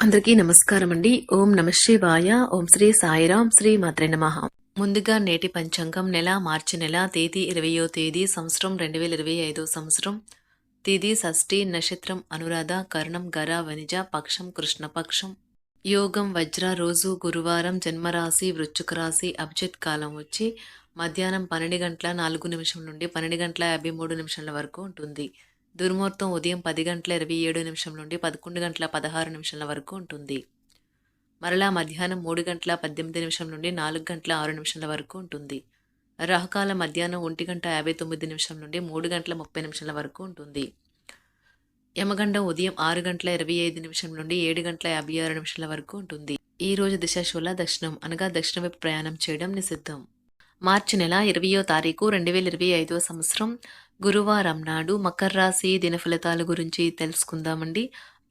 అందరికీ నమస్కారం అండి ఓం నమ శివాయ. ఓం శ్రీ సాయిరాం శ్రీ మాత్రే నమః. ముందుగా నేటి పంచాంగం నెల మార్చి నెల తేదీ ఇరవయో తేదీ సంవత్సరం రెండు వేల ఇరవై ఐదో సంవత్సరం. తేదీ షష్ఠి నక్షత్రం అనురాధ కర్ణం గర వనిజ పక్షం కృష్ణపక్షం యోగం వజ్ర రోజు గురువారం జన్మరాశి వృచ్చుక రాశి అభిజిత్ కాలం వచ్చి మధ్యాహ్నం పన్నెండు గంటల నాలుగు నిమిషం నుండి పన్నెండు గంటల యాభై మూడు నిమిషాల వరకు ఉంటుంది. దుర్ముహూర్తం ఉదయం పది గంటల ఇరవై ఏడు నిమిషం నుండి పదకొండు గంటల పదహారు నిమిషాల వరకు ఉంటుంది. మరలా మధ్యాహ్నం మూడు గంటల పద్దెనిమిది నిమిషం నుండి నాలుగు గంటల ఆరు నిమిషాల వరకు ఉంటుంది. రాహుకాల మధ్యాహ్నం ఒంటి గంట యాభై తొమ్మిది నిమిషం నుండి మూడు గంటల ముప్పై నిమిషాల వరకు ఉంటుంది. యమగండం ఉదయం ఆరు గంటల ఇరవై ఐదు నిమిషం నుండి ఏడు గంటల యాభై ఆరు నిమిషాల వరకు ఉంటుంది. ఈ రోజు దిశాశూల దక్షిణం అనగా దక్షిణ వైపు ప్రయాణం చేయడం నిషిద్ధం. మార్చి నెల ఇరవయో తారీఖు రెండు వేల ఇరవై ఐదవ సంవత్సరం గురువారం నాడు మకర రాశి దిన ఫలితాల గురించి తెలుసుకుందామండి.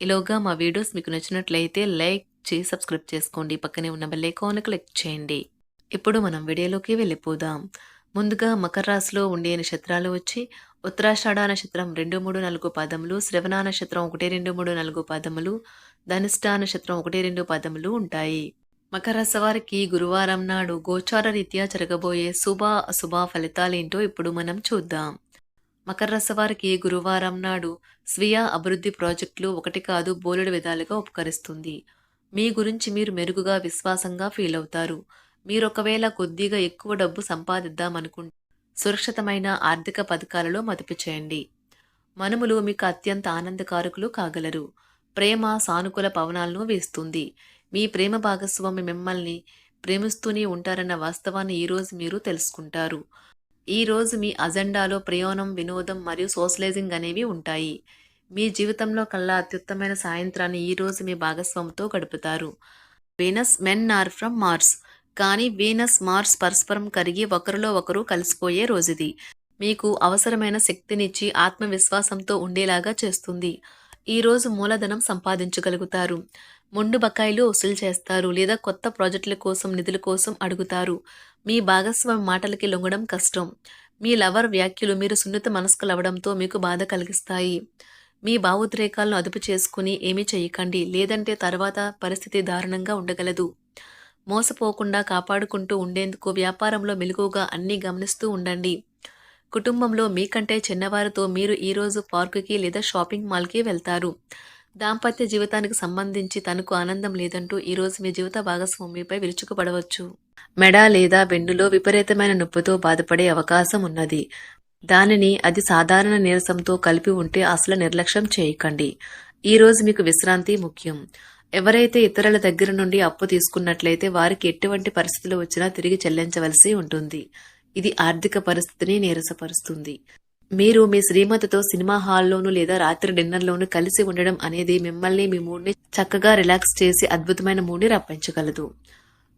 ఈలోగా మా వీడియోస్ మీకు నచ్చినట్లయితే లైక్ చేసి సబ్స్క్రైబ్ చేసుకోండి. పక్కనే ఉన్న బెల్ ఐకాన్ క్లిక్ చేయండి. ఇప్పుడు మనం వీడియోలోకి వెళ్ళిపోదాం. ముందుగా మకర రాశిలో ఉండే నక్షత్రాలు వచ్చి ఉత్తరాషాఢ నక్షత్రం రెండు మూడు నాలుగు పాదములు శ్రవణ నక్షత్రం ఒకటి రెండు మూడు నాలుగు పాదములు ధనిష్ట నక్షత్రం ఒకటి రెండు పాదములు ఉంటాయి. మకర రాశి వారికి గురువారం నాడు గోచార రీత్యా జరగబోయే శుభ అశుభ ఫలితాలేంటో ఇప్పుడు మనం చూద్దాం. మకర వారికి గురువారం నాడు స్వీయ అభివృద్ధి ప్రాజెక్టులు ఒకటి కాదు బోలెడు విధాలుగా ఉపకరిస్తుంది. మీ గురించి మీరు మెరుగుగా విశ్వాసంగా ఫీల్ అవుతారు. మీరు ఒకవేళ కొద్దిగా ఎక్కువ డబ్బు సంపాదిద్దామనుకుంటే సురక్షితమైన ఆర్థిక పథకాలలో మదుపు చేయండి. మనుములు మీకు అత్యంత ఆనందకారకులు కాగలరు. ప్రేమ సానుకూల పవనాలను వేస్తుంది. మీ ప్రేమ భాగస్వామి మిమ్మల్ని ప్రేమిస్తూనే ఉంటారన్న వాస్తవాన్ని ఈరోజు మీరు తెలుసుకుంటారు. ఈ రోజు మీ అజెండాలో ప్రయాణం వినోదం మరియు సోషలైజింగ్ అనేవి ఉంటాయి. మీ జీవితంలో కల్లా అత్యుత్తమైన సాయంత్రాన్ని ఈ రోజు మీ భాగస్వామితో గడుపుతారు. Venus men are from Mars. కానీ వీనస్ మార్స్ పరస్పరం కరిగి ఒకరిలో ఒకరు కలిసిపోయే రోజుది. మీకు అవసరమైన శక్తినిచ్చి ఆత్మవిశ్వాసంతో ఉండేలాగా చేస్తుంది. ఈ రోజు మూలధనం సంపాదించగలుగుతారు. మొండు బకాయిలు వసూలు చేస్తారు లేదా కొత్త ప్రాజెక్టుల కోసం నిధుల కోసం అడుగుతారు. మీ భాగస్వామి మాటలకి లొంగడం కష్టం. మీ లవర్ వ్యాఖ్యలు మీరు సున్నిత మనస్కులవడంతో మీకు బాధ కలిగిస్తాయి. మీ భావోద్రేకాలను అదుపు చేసుకుని ఏమీ చేయకండి. లేదంటే తర్వాత పరిస్థితి దారుణంగా ఉండగలదు. మోసపోకుండా కాపాడుకుంటూ ఉండేందుకు వ్యాపారంలో మెలుగుగా అన్నీ గమనిస్తూ ఉండండి. కుటుంబంలో మీకంటే చిన్నవారితో మీరు ఈరోజు పార్కుకి లేదా షాపింగ్ మాల్కి వెళ్తారు. దాంపత్య జీవితానికి సంబంధించి తనకు ఆనందం లేదంటూ ఈరోజు మీ జీవిత భాగస్వామిపై విరుచుకుపడవచ్చు. మెడ లేదా వెన్నులో విపరీతమైన నొప్పితో బాధపడే అవకాశం ఉన్నది. దానిని అది సాధారణ నీరసంతో కలిపి ఉంటే అసలు నిర్లక్ష్యం చేయకండి. ఈ రోజు మీకు విశ్రాంతి ముఖ్యం. ఎవరైతే ఇతరుల దగ్గర నుండి అప్పు తీసుకున్నట్లయితే వారికి ఎటువంటి పరిస్థితులు వచ్చినా తిరిగి చెల్లించవలసి ఉంటుంది. ఇది ఆర్థిక పరిస్థితిని నీరసపరుస్తుంది. మీరు మీ శ్రీమతితో సినిమా హాల్లోనూ లేదా రాత్రి డిన్నర్లోనూ కలిసి ఉండడం అనేది మిమ్మల్ని మీ మూడ్ని చక్కగా రిలాక్స్ చేసి అద్భుతమైన మూడ్ని రప్పించగలదు.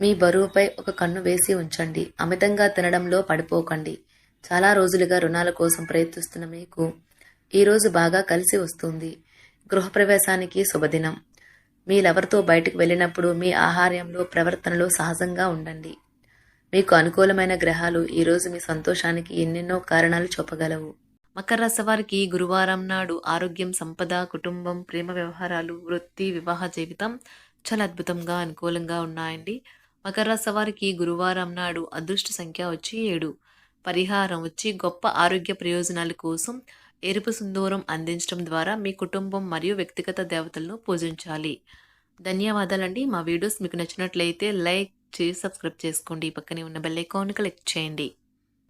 మీ బరువుపై ఒక కన్ను వేసి ఉంచండి. అమితంగా తినడంలో పడిపోకండి. చాలా రోజులుగా రుణాల కోసం ప్రయత్నిస్తున్న మీకు ఈ రోజు బాగా కలిసి వస్తుంది. గృహప్రవేశానికి శుభదినం. మీ లవర్తో బయటకు వెళ్ళినప్పుడు మీ ఆహార్యంలో ప్రవర్తనలో సహజంగా ఉండండి. మీకు అనుకూలమైన గ్రహాలు ఈరోజు మీ సంతోషానికి ఎన్నెన్నో కారణాలు చూపగలవు. మకర రాశివారికి గురువారం నాడు ఆరోగ్యం సంపద కుటుంబం ప్రేమ వ్యవహారాలు వృత్తి వివాహ జీవితం చాలా అద్భుతంగా అనుకూలంగా ఉన్నాయండి. మకర రాశి వారికి గురువారం నాడు అదృష్ట సంఖ్య వచ్చి ఏడు. పరిహారం వచ్చి గొప్ప ఆరోగ్య ప్రయోజనాల కోసం ఎరుపు సింధూరం అందించడం ద్వారా మీ కుటుంబం మరియు వ్యక్తిగత దేవతలను పూజించాలి. ధన్యవాదాలండి. మా వీడియోస్ మీకు నచ్చినట్లయితే లైక్ చేసి సబ్స్క్రైబ్ చేసుకోండి. పక్కనే ఉన్న బెల్ ఐకాన్ క్లిక్ చేయండి.